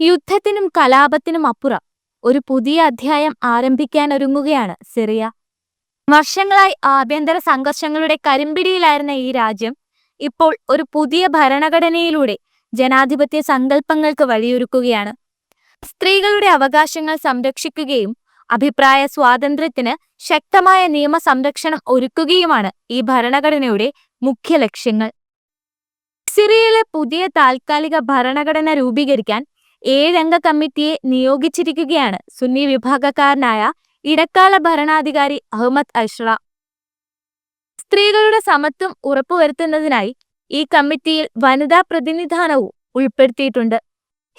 യുദ്ധത്തിനും കലാപത്തിനും അപ്പുറം ഒരു പുതിയ അധ്യായം ആരംഭിക്കാനൊരുങ്ങുകയാണ് സിറിയ. വർഷങ്ങളായി ആഭ്യന്തര സംഘർഷങ്ങളുടെ കരിമ്പിടിയിലായിരുന്ന ഈ രാജ്യം ഇപ്പോൾ ഒരു പുതിയ ഭരണഘടനയിലൂടെ ജനാധിപത്യ സങ്കല്പങ്ങൾക്ക് വഴിയൊരുക്കുകയാണ്. സ്ത്രീകളുടെ അവകാശങ്ങൾ സംരക്ഷിക്കുകയും അഭിപ്രായ സ്വാതന്ത്ര്യത്തിന് ശക്തമായ നിയമ സംരക്ഷണം ഒരുക്കുകയുമാണ് ഈ ഭരണഘടനയുടെ മുഖ്യ ലക്ഷ്യങ്ങൾ. സിറിയയിലെ പുതിയ താൽക്കാലിക ഭരണഘടന രൂപീകരിക്കാൻ ഏഴംഗ കമ്മിറ്റിയെ നിയോഗിച്ചിരിക്കുകയാണ് സുന്നി വിഭാഗക്കാരനായ ഇടക്കാല ഭരണാധികാരി അഹമ്മദ് അഷ്റ. സ്ത്രീകളുടെ സമത്വം ഉറപ്പുവരുത്തുന്നതിനായി ഈ കമ്മിറ്റിയിൽ വനിതാ പ്രതിനിധാനവും ഉൾപ്പെടുത്തിയിട്ടുണ്ട്.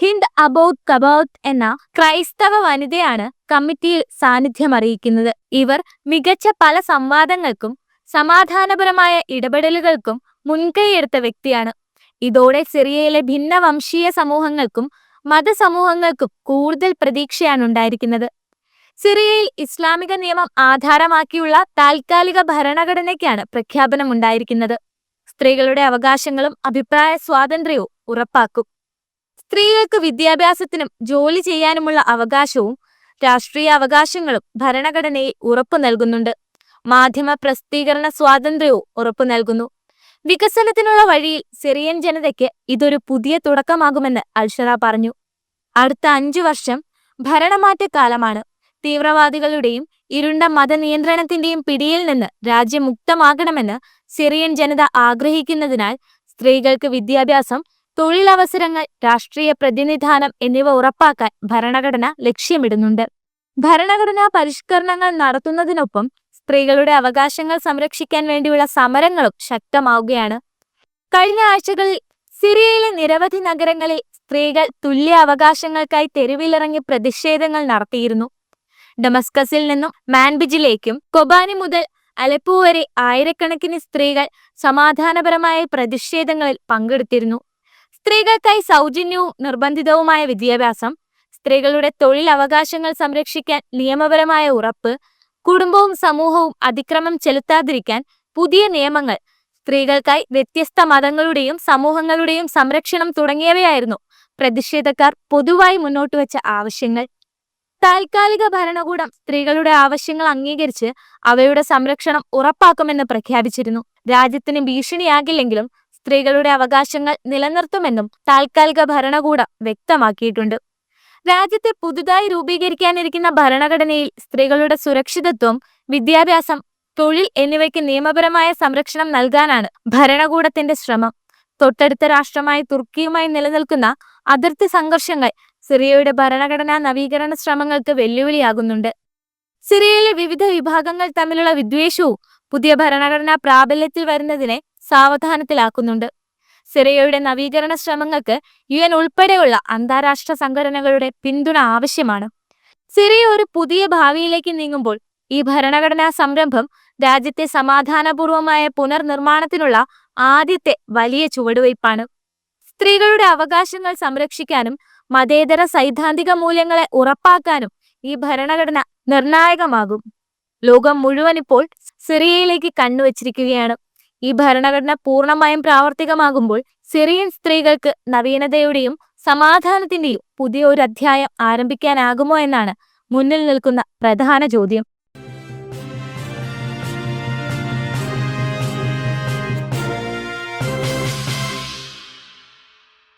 ഹിന്ദ് അബൌദ് കബൌത്ത് എന്ന ക്രൈസ്തവ വനിതയാണ് കമ്മിറ്റിയിൽ സാന്നിധ്യം അറിയിക്കുന്നത് ഇവർ മികച്ച പല സംവാദങ്ങൾക്കും സമാധാനപരമായ ഇടപെടലുകൾക്കും മുൻകൈയെടുത്ത വ്യക്തിയാണ്. ഇതോടെ സിറിയയിലെ ഭിന്നവംശീയ സമൂഹങ്ങൾക്കും മതസമൂഹങ്ങൾക്കും കൂടുതൽ പ്രതീക്ഷയാണ് ഉണ്ടായിരിക്കുന്നത് സിറിയയിൽ ഇസ്ലാമിക നിയമം ആധാരമാക്കിയുള്ള താൽക്കാലിക ഭരണഘടനയ്ക്കാണ് പ്രഖ്യാപനം ഉണ്ടായിരിക്കുന്നത് സ്ത്രീകളുടെ അവകാശങ്ങളും അഭിപ്രായ സ്വാതന്ത്ര്യവും ഉറപ്പാക്കും. സ്ത്രീകൾക്ക് വിദ്യാഭ്യാസത്തിനും ജോലി ചെയ്യാനുമുള്ള അവകാശവും രാഷ്ട്രീയ അവകാശങ്ങളും ഭരണഘടനയിൽ ഉറപ്പു നൽകുന്നുണ്ട് മാധ്യമ പ്രസിദ്ധീകരണ സ്വാതന്ത്ര്യവും ഉറപ്പു നൽകുന്നു വികസനത്തിനുള്ള വഴിയിൽ സിറിയൻ ജനതയ്ക്ക് ഇതൊരു പുതിയ തുടക്കമാകുമെന്ന് അൽഷറ പറഞ്ഞു. അടുത്ത അഞ്ചു വർഷം ഭരണമാറ്റ കാലമാണ് തീവ്രവാദികളുടെയും ഇരുണ്ട മതനിയന്ത്രണത്തിന്റെയും പിടിയിൽ നിന്ന് രാജ്യം മുക്തമാകണമെന്ന് സിറിയൻ ജനത ആഗ്രഹിക്കുന്നതിനാൽ സ്ത്രീകൾക്ക് വിദ്യാഭ്യാസം തൊഴിലവസരങ്ങൾ രാഷ്ട്രീയ പ്രതിനിധാനം എന്നിവ ഉറപ്പാക്കാൻ ഭരണഘടന ലക്ഷ്യമിടുന്നുണ്ട്. ഭരണഘടനാ പരിഷ്കരണങ്ങൾ നടത്തുന്നതിനൊപ്പം സ്ത്രീകളുടെ അവകാശങ്ങൾ സംരക്ഷിക്കാൻ വേണ്ടിയുള്ള സമരങ്ങളും ശക്തമാവുകയാണ്. കഴിഞ്ഞ ആഴ്ചകളിൽ സിറിയയിലെ നിരവധി നഗരങ്ങളിൽ സ്ത്രീകൾ തുല്യ അവകാശങ്ങൾക്കായി തെരുവിലിറങ്ങി പ്രതിഷേധങ്ങൾ നടത്തിയിരുന്നു. ഡമസ്കസിൽ നിന്നും മാൻബിജിലേക്കും കൊബാനി മുതൽ അലപ്പോ വരെ ആയിരക്കണക്കിന് സ്ത്രീകൾ സമാധാനപരമായ പ്രതിഷേധങ്ങളിൽ പങ്കെടുത്തിരുന്നു. സ്ത്രീകൾക്കായി സൗജന്യവും നിർബന്ധിതവുമായ വിദ്യാഭ്യാസം സ്ത്രീകളുടെ തൊഴിൽ അവകാശങ്ങൾ സംരക്ഷിക്കാൻ നിയമപരമായ ഉറപ്പ് കുടുംബവും സമൂഹവും അതിക്രമം ചെലുത്താതിരിക്കാൻ പുതിയ നിയമങ്ങൾ സ്ത്രീകൾക്കായി വ്യത്യസ്ത മതങ്ങളുടെയും സമൂഹങ്ങളുടെയും സംരക്ഷണം തുടങ്ങിയവയായിരുന്നു പ്രതിഷേധക്കാർ പൊതുവായി മുന്നോട്ട് വെച്ച ആവശ്യങ്ങൾ. താൽക്കാലിക ഭരണകൂടം സ്ത്രീകളുടെ ആവശ്യങ്ങൾ അംഗീകരിച്ച് അവയുടെ സംരക്ഷണം ഉറപ്പാക്കുമെന്ന് പ്രഖ്യാപിച്ചിരുന്നു. രാജ്യത്തിന് ഭീഷണിയാകില്ലെങ്കിലും സ്ത്രീകളുടെ അവകാശങ്ങൾ നിലനിർത്തുമെന്നും താൽക്കാലിക ഭരണകൂടം വ്യക്തമാക്കിയിട്ടുണ്ട്. രാജ്യത്തെ പുതുതായി രൂപീകരിക്കാനിരിക്കുന്ന ഭരണഘടനയിൽ സ്ത്രീകളുടെ സുരക്ഷിതത്വം വിദ്യാഭ്യാസം തൊഴിൽ എന്നിവയ്ക്ക് നിയമപരമായ സംരക്ഷണം നൽകാനാണ് ഭരണകൂടത്തിന്റെ ശ്രമം. തൊട്ടടുത്ത രാഷ്ട്രമായ തുർക്കിയുമായി നിലനിൽക്കുന്ന അതിർത്തി സംഘർഷങ്ങൾ സിറിയയുടെ ഭരണഘടനാ നവീകരണ ശ്രമങ്ങൾക്ക് വെല്ലുവിളിയാകുന്നുണ്ട്. സിറിയയിലെ വിവിധ വിഭാഗങ്ങൾ തമ്മിലുള്ള വിദ്വേഷവും പുതിയ ഭരണഘടന പ്രാബല്യത്തിൽ വരുന്നതിനെ സാവധാനത്തിലാക്കുന്നുണ്ട്. സിറിയയുടെ നവീകരണ ശ്രമങ്ങൾക്ക് യു എൻ ഉൾപ്പെടെയുള്ള അന്താരാഷ്ട്ര സംഘടനകളുടെ പിന്തുണ ആവശ്യമാണ്. സിറിയ ഒരു പുതിയ ഭാവിയിലേക്ക് നീങ്ങുമ്പോൾ ഈ ഭരണഘടനാ സംരംഭം രാജ്യത്തെ സമാധാനപൂർവമായ പുനർനിർമ്മാണത്തിനുള്ള ആദ്യത്തെ വലിയ ചുവടുവയ്പ്പാണ്. സ്ത്രീകളുടെ അവകാശങ്ങൾ സംരക്ഷിക്കാനും മതേതര സൈദ്ധാന്തിക മൂല്യങ്ങളെ ഉറപ്പാക്കാനും ഈ ഭരണഘടന നിർണായകമാകും. ലോകം മുഴുവൻ ഇപ്പോൾ സിറിയയിലേക്ക് കണ്ണുവച്ചിരിക്കുകയാണ്. ഈ ഭരണഘടന പൂർണമായും പ്രാവർത്തികമാകുമ്പോൾ സിറിയൻ സ്ത്രീകൾക്ക് നവീനതയുടെയും സമാധാനത്തിന്റെയും പുതിയ ഒരു അധ്യായം ആരംഭിക്കാനാകുമോ എന്നാണ് മുന്നിൽ നിൽക്കുന്ന പ്രധാന ചോദ്യം.